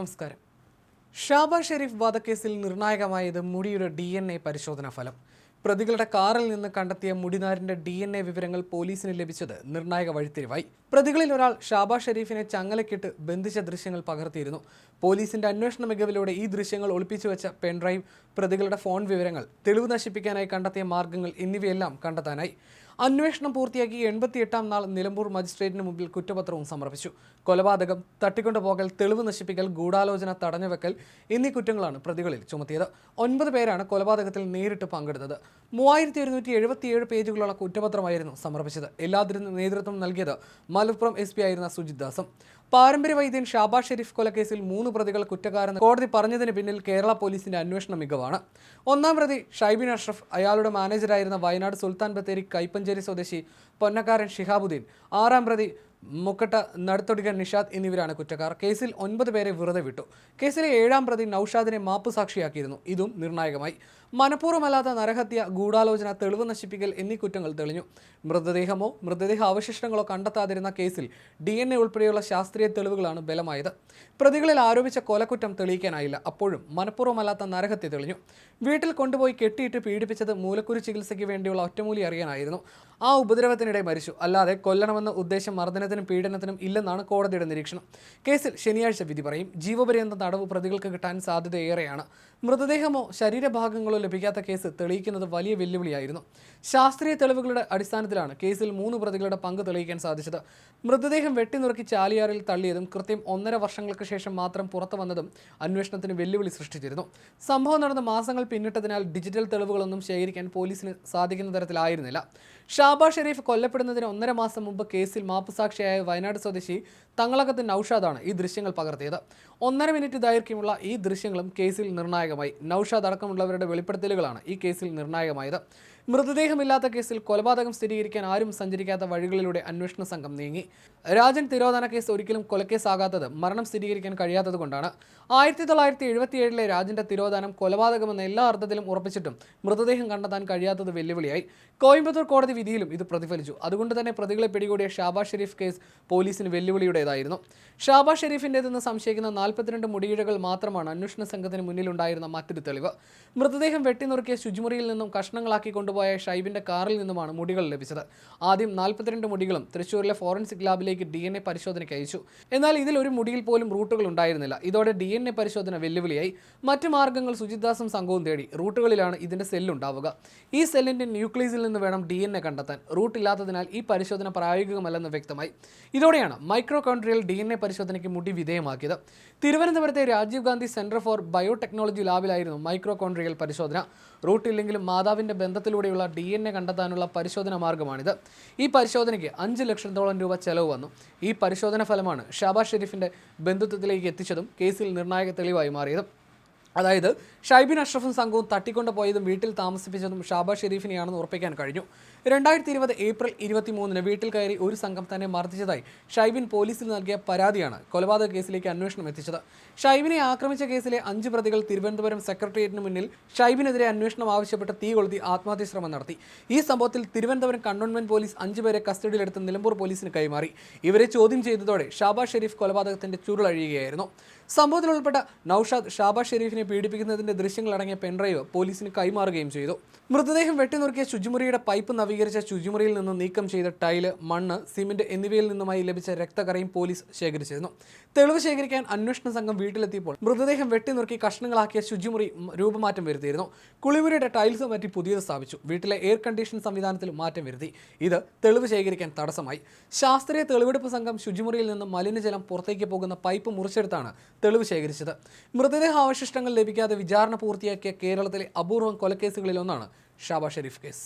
നമസ്കാരം. ഷാബ ഷെരീഫ് വധക്കേസിൽ നിർണായകമായത് മുടിയുടെ ഡി എൻ എ പരിശോധനാ ഫലം പ്രതികളുടെ കാറിൽ നിന്ന് കണ്ടെത്തിയ മുടിനാരിന്റെ ഡി എൻ എ വിവരങ്ങൾ പോലീസിന് ലഭിച്ചത് നിർണായക വഴിത്തിരിവായി. പ്രതികളിൽ ഒരാൾ ഷാബ ഷെരീഫിനെ ചങ്ങലക്കിട്ട് ബന്ധിച്ച ദൃശ്യങ്ങൾ പകർത്തിയിരുന്നു. പോലീസിന്റെ അന്വേഷണ മികവിലൂടെ ഈ ദൃശ്യങ്ങൾ ഒളിപ്പിച്ചു വെച്ച പെൻഡ്രൈവ് പ്രതികളുടെ ഫോൺ വിവരങ്ങൾ തെളിവ് നശിപ്പിക്കാനായി കണ്ടെത്തിയ മാർഗങ്ങൾ എന്നിവയെല്ലാം കണ്ടെത്താനായി. അന്വേഷണം പൂർത്തിയാക്കി എൺപത്തിയെട്ടാം നാൾ നിലമ്പൂർ മജിസ്ട്രേറ്റിന് മുമ്പിൽ കുറ്റപത്രവും സമർപ്പിച്ചു. കൊലപാതകം തട്ടിക്കൊണ്ടുപോകൽ തെളിവ് നശിപ്പിക്കൽ ഗൂഢാലോചന തടഞ്ഞുവെക്കൽ എന്നീ കുറ്റങ്ങളാണ് പ്രതികളിൽ ചുമത്തിയത്. ഒൻപത് പേരാണ് കൊലപാതകത്തിൽ നേരിട്ട് പങ്കെടുത്തത്. മൂവായിരത്തി ഒരുന്നൂറ്റി എഴുപത്തിയേഴ് പേജുകളുള്ള കുറ്റപത്രമായിരുന്നു സമർപ്പിച്ചത്. എല്ലാത്തിനും നേതൃത്വം നൽകിയത് മലപ്പുറം എസ് ആയിരുന്ന സുജിത് ദാസും. പാരമ്പര്യ വൈദ്യൻ ഷാബാ ഷെരീഫ് കൊലക്കേസിൽ മൂന്ന് പ്രതികൾ കുറ്റക്കാരെന്ന് കോടതി പറഞ്ഞതിന് പിന്നിൽ കേരള പോലീസിന്റെ അന്വേഷണ മികവാണ്. ഒന്നാം പ്രതി ഷൈബിൻ അഷ്റഫ് അയാളുടെ മാനേജറായിരുന്ന വയനാട് സുൽത്താൻ ബത്തേരി കൈപ്പഞ്ചേരി സ്വദേശി പൊന്നക്കാരൻ ഷിഹാബുദ്ദീൻ ആറാം പ്രതി മുക്കട്ട നടുത്തൊടികൻ നിഷാദ് എന്നിവരാണ് കുറ്റക്കാർ. കേസിൽ ഒൻപത് പേരെ വെറുതെ വിട്ടു. കേസിലെ ഏഴാം പ്രതി നൌഷാദിനെ മാപ്പ് സാക്ഷിയാക്കിയിരുന്നു ഇതും നിർണായകമായി. മനഃപൂർവമല്ലാത്ത നരഹത്യ ഗൂഢാലോചന തെളിവ് നശിപ്പിക്കൽ എന്നീ കുറ്റങ്ങൾ തെളിഞ്ഞു. മൃതദേഹമോ മൃതദേഹ അവശിഷ്ടങ്ങളോ കണ്ടെത്താതിരുന്ന കേസിൽ ഡി എൻ എ ഉൾപ്പെടെയുള്ള ശാസ്ത്രീയ തെളിവുകളാണ് ബലമായത്. പ്രതികളിൽ ആരോപിച്ച കൊലക്കുറ്റം തെളിയിക്കാനായില്ല. അപ്പോഴും മനഃപൂർവമല്ലാത്ത നരഹത്യ തെളിഞ്ഞു. വീട്ടിൽ കൊണ്ടുപോയി കെട്ടിയിട്ട് പീഡിപ്പിച്ചത് മൂലക്കുരു ചികിത്സയ്ക്ക് വേണ്ടിയുള്ള ഒറ്റമൂലി അറിയാനായിരുന്നു. ആ ഉപദ്രവത്തിനിടെ മരിച്ചു. അല്ലാതെ കൊല്ലണമെന്ന ഉദ്ദേശം മർദ്ദനത്തിനും പീഡനത്തിനും ഇല്ലെന്നാണ് കോടതിയുടെ നിരീക്ഷണം. കേസിൽ ശനിയാഴ്ച വിധി പറയും. ജീവപര്യന്ത തടവ് പ്രതികൾക്ക് കിട്ടാൻ സാധ്യത ഏറെയാണ്. മൃതദേഹമോ ശരീരഭാഗങ്ങളോ ലഭിക്കാത്ത കേസ് തെളിയിക്കുന്നത് വലിയ വെല്ലുവിളിയായിരുന്നു. ശാസ്ത്രീയ തെളിവുകളുടെ അടിസ്ഥാനത്തിലാണ് കേസിൽ മൂന്ന് പ്രതികളുടെ പങ്ക് തെളിയിക്കാൻ സാധിച്ചത്. മൃതദേഹം വെട്ടിനുറുക്കി ചാലിയാറിൽ തള്ളിയതും കൃത്യം ഒന്നര വർഷങ്ങൾക്ക് ശേഷം മാത്രം പുറത്തു വന്നതും അന്വേഷണത്തിന് വെല്ലുവിളി സൃഷ്ടിച്ചിരുന്നു. സംഭവം നടന്ന മാസങ്ങൾ പിന്നിട്ടതിനാൽ ഡിജിറ്റൽ തെളിവുകളൊന്നും ശേഖരിക്കാൻ പോലീസിന് സാധിക്കുന്ന തരത്തിലായിരുന്നില്ല. ഷാബാ ഷെരീഫ് കൊല്ലപ്പെടുന്നതിന് ഒന്നര മാസം മുമ്പ് കേസിൽ മാപ്പുസാക്ഷിയായ വയനാട് സ്വദേശി തങ്ങളകത്ത് നൌഷാദാണ് ഈ ദൃശ്യങ്ങൾ പകർത്തിയത്. ഒന്നര മിനിറ്റ് ദൈർഘ്യമുള്ള ഈ ദൃശ്യങ്ങളും കേസിൽ നിർണായകമായി. നൌഷാദ് അടക്കമുള്ളവരുടെ വെളിപ്പെടുത്തലുകളാണ് ഈ കേസിൽ നിർണായകമായത്. മൃതദേഹമില്ലാത്ത കേസിൽ കൊലപാതകം സ്ഥിരീകരിക്കാൻ ആരും സഞ്ചരിക്കാത്ത വഴികളിലൂടെ അന്വേഷണ സംഘം നീങ്ങി. രാജൻ തിരോധാന കേസ് ഒരിക്കലും കൊലക്കേസാകാത്തത് മരണം സ്ഥിരീകരിക്കാൻ കഴിയാത്തത് കൊണ്ടാണ്. ആയിരത്തി തൊള്ളായിരത്തി എഴുപത്തിയേഴിലെ രാജന്റെ തിരോധാനം കൊലപാതകമെന്ന എല്ലാ അർത്ഥത്തിലും ഉറപ്പിച്ചിട്ടും മൃതദേഹം കണ്ടെത്താൻ കഴിയാത്തത് വെല്ലുവിളിയായി. കോയമ്പത്തൂർ കോടതി വിധിയിലും ഇത് പ്രതിഫലിച്ചു. അതുകൊണ്ട് തന്നെ പ്രതികളെ പിടികൂടിയ ഷാബാസ് ഷെരീഫ് കേസ് പോലീസിന് വെല്ലുവിളിയുടേതായിരുന്നു. ഷാബാസ് ഷെരീഫിന്റെതെന്ന് സംശയിക്കുന്ന നാൽപ്പത്തിരണ്ട് മുടിയിഴകൾ മാത്രമാണ് അന്വേഷണ സംഘത്തിന് മുന്നിലുണ്ടായിരുന്ന മറ്റൊരു തെളിവ്. മൃതദേഹം വെട്ടിനുറുക്കിയ ശുചിമുറിയിൽ നിന്നും കഷ്ണങ്ങളാക്കി കൊണ്ടുപോയ ഷൈബിന്റെ കാറിൽ നിന്നുമാണ് മുടികൾ ലഭിച്ചത്. ആദ്യം നാൽപ്പത്തിരണ്ട് മുടികളും തൃശ്ശൂരിലെ ഫോറൻസിക് ലാബിലേക്ക് ഡി എൻ എ പരിശോധനയ്ക്ക് അയച്ചു. എന്നാൽ ഇതിൽ ഒരു മുടിയിൽ പോലും റൂട്ടുകൾ ഉണ്ടായിരുന്നില്ല. ഇതോടെ ഡി എൻ എ പരിശോധന വെല്ലുവിളിയായി. മറ്റ് മാർഗങ്ങൾ സുജിത്ദാസും സംഘവും തേടി റൂട്ടുകളിലാണ് ഇതിന്റെ സെല്ലുണ്ടാവുക ഈ സെല്ലിന്റെ ന്യൂക്ലിയസിൽ നിന്ന് വേണം ഡി എൻ എ കണ്ടെത്താൻ. റൂട്ട് ഇല്ലാത്തതിനാൽ ഈ പരിശോധന പ്രായോഗികമല്ലെന്ന് വ്യക്തമായി. ഇതോടെയാണ് മൈക്രോകോൺട്രിയൽ ഡി എൻ എ പരിശോധനയ്ക്ക് മുടി വിധേയമാക്കിയത്. തിരുവനന്തപുരത്തെ Rajiv Gandhi centre for biotechnology ലാബിലായിരുന്നു micro mitochondrial പരിശോധന. റൂട്ടില്ലെങ്കിലും മാതാവിന്റെ ബന്ധത്തിലൂടെയുള്ള ഡി എൻ എ കണ്ടെത്താനുള്ള പരിശോധന മാർഗമാണിത്. ഈ പരിശോധനയ്ക്ക് അഞ്ച് ലക്ഷത്തോളം രൂപ ചെലവ് വന്നു. ഈ പരിശോധന ഫലമാണ് ഷാബാസ് ഷെരീഫിന്റെ ബന്ധുത്വത്തിലേക്ക് എത്തിച്ചതും കേസിൽ നിർണായക തെളിവായി മാറിയതും. അതായത് ഷൈബിൻ അഷ്റഫും സംഘവും തട്ടിക്കൊണ്ടു പോയതും വീട്ടിൽ താമസിപ്പിച്ചതും ഷാബാസ് ഷെരീഫിനെയാണെന്ന് ഉറപ്പിക്കാൻ കഴിഞ്ഞു. രണ്ടായിരത്തി ഇരുപത് ഏപ്രിൽ ഇരുപത്തി മൂന്നിന് വീട്ടിൽ കയറി ഒരു സംഘം തന്നെ മർദ്ദിച്ചതായി ഷൈബിൻ പോലീസിൽ നൽകിയ പരാതിയാണ് കൊലപാതക കേസിലേക്ക് അന്വേഷണം എത്തിച്ചത്. ഷൈബിനെ ആക്രമിച്ച കേസിലെ അഞ്ച് പ്രതികൾ തിരുവനന്തപുരം സെക്രട്ടേറിയറ്റിന് മുന്നിൽ ഷൈബിനെതിരെ അന്വേഷണം ആവശ്യപ്പെട്ട് തീ കൊളുത്തി ആത്മഹത്യ ശ്രമം നടത്തി. ഈ സംഭവത്തിൽ തിരുവനന്തപുരം കണ്ടോൺമെന്റ് പോലീസ് അഞ്ചുപേരെ കസ്റ്റഡിയിലെടുത്ത് നിലമ്പൂർ പോലീസിന് കൈമാറി. ഇവരെ ചോദ്യം ചെയ്തതോടെ ഷാബാസ് ഷെരീഫ് കൊലപാതകത്തിന്റെ ചുരുളഴിയുകയായിരുന്നു. സംഭവത്തിൽ ഉൾപ്പെട്ട നൌഷാദ് ഷാബാസ് ഷെരീഫിനെ പീഡിപ്പിക്കുന്നതിന്റെ ദൃശ്യങ്ങളടങ്ങിയ പെൻഡ്രൈവ് പോലീസിന് കൈമാറുകയും ചെയ്തു. മൃതദേഹം വെട്ടിനുറുക്കിയ ശുചിമുറിയുടെ പൈപ്പ് നവീകരിച്ച ശുചിമുറിയിൽ നിന്ന് നീക്കം ചെയ്ത ടൈൽ മണ്ണ് സിമെന്റ് എന്നിവയിൽ നിന്നുമായി ലഭിച്ച രക്തകറയും പോലീസ് ശേഖരിച്ചിരുന്നു. തെളിവ് ശേഖരിക്കാൻ അന്വേഷണ സംഘം വീട്ടിലെത്തിയപ്പോൾ മൃതദേഹം വെട്ടിനുറുക്കി കഷ്ണങ്ങളാക്കിയ ശുചിമുറി രൂപമാറ്റം വരുത്തിയിരുന്നു. കുളിമുറിയുടെ ടൈൽസ് മാറ്റി പുതിയത് സ്ഥാപിച്ചു. വീട്ടിലെ എയർ കണ്ടീഷൻ സംവിധാനത്തിൽ മാറ്റം വരുത്തി. ഇത് തെളിവ് ശേഖരിക്കാൻ തടസ്സമായി. ശാസ്ത്രീയ തെളിവെടുപ്പ് സംഘം ശുചിമുറിയിൽ നിന്നും മലിനജലം പുറത്തേക്ക് പോകുന്ന പൈപ്പ് മുറിച്ചെടുത്താണ് തെളിവ് ശേഖരിച്ചത്. മൃതദേഹാവശിഷ്ടങ്ങൾ ലഭിക്കാതെ വിചാരണ പൂർത്തിയാക്കിയ കേരളത്തിലെ അപൂർവം കൊലക്കേസുകളിലൊന്നാണ് ഷാബ ഷെരീഫ് കേസ്.